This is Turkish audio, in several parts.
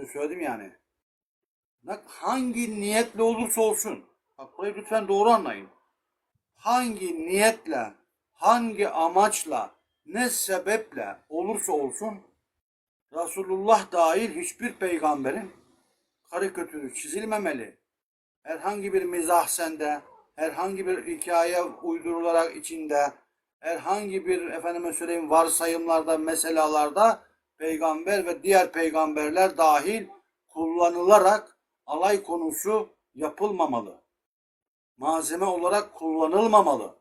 önce söyledim yani. Hangi niyetle olursa olsun. Bak burayı lütfen doğru anlayın. Hangi niyetle, hangi amaçla, ne sebeple olursa olsun Resulullah dahil hiçbir peygamberin karikatürü çizilmemeli. Herhangi bir mizah sende, herhangi bir hikaye uydurularak içinde, herhangi bir efendime söyleyeyim varsayımlarda, meselalarda peygamber ve diğer peygamberler dahil kullanılarak alay konusu yapılmamalı. Malzeme olarak kullanılmamalı.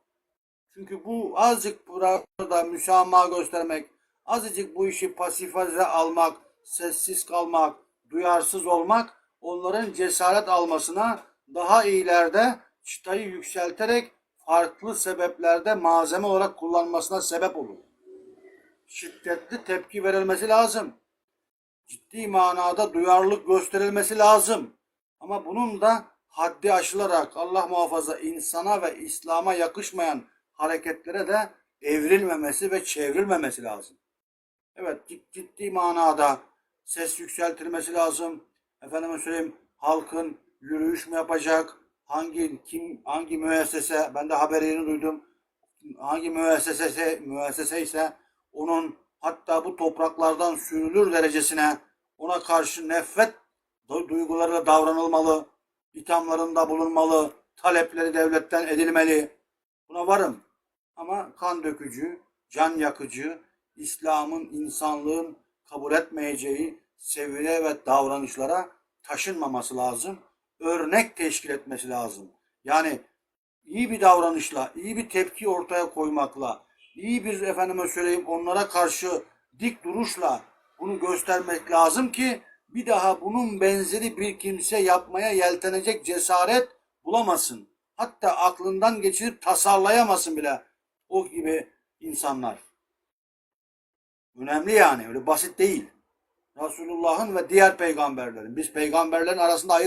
Çünkü bu azıcık burada müsamaha göstermek, azıcık bu işi pasifize almak, sessiz kalmak, duyarsız olmak onların cesaret almasına daha ileride çıtayı yükselterek farklı sebeplerde malzeme olarak kullanmasına sebep olur. Şiddetli tepki verilmesi lazım. Ciddi manada duyarlılık gösterilmesi lazım. Ama bunun da haddi aşılarak Allah muhafaza insana ve İslam'a yakışmayan hareketlere de evrilmemesi ve çevrilmemesi lazım. Evet cid- ciddi manada ses yükseltilmesi lazım. Efendime söyleyeyim halkın yürüyüş mü yapacak? Hangi kim hangi müessese ben de haberini duydum. Hangi müessese müessese ise onun hatta bu topraklardan sürülür derecesine ona karşı nefret du- duygularıyla davranılmalı. ithamlarında bulunmalı. Talepleri devletten edilmeli. Buna varım. Ama kan dökücü, can yakıcı, İslam'ın, insanlığın kabul etmeyeceği seviyeye ve davranışlara taşınmaması lazım. Örnek teşkil etmesi lazım. Yani iyi bir davranışla, iyi bir tepki ortaya koymakla, iyi bir efendime söyleyeyim onlara karşı dik duruşla bunu göstermek lazım ki bir daha bunun benzeri bir kimse yapmaya yeltenecek cesaret bulamasın. Hatta aklından geçirip tasarlayamasın bile o gibi insanlar. Önemli yani öyle basit değil. Resulullah'ın ve diğer peygamberlerin. Biz peygamberlerin arasında ayır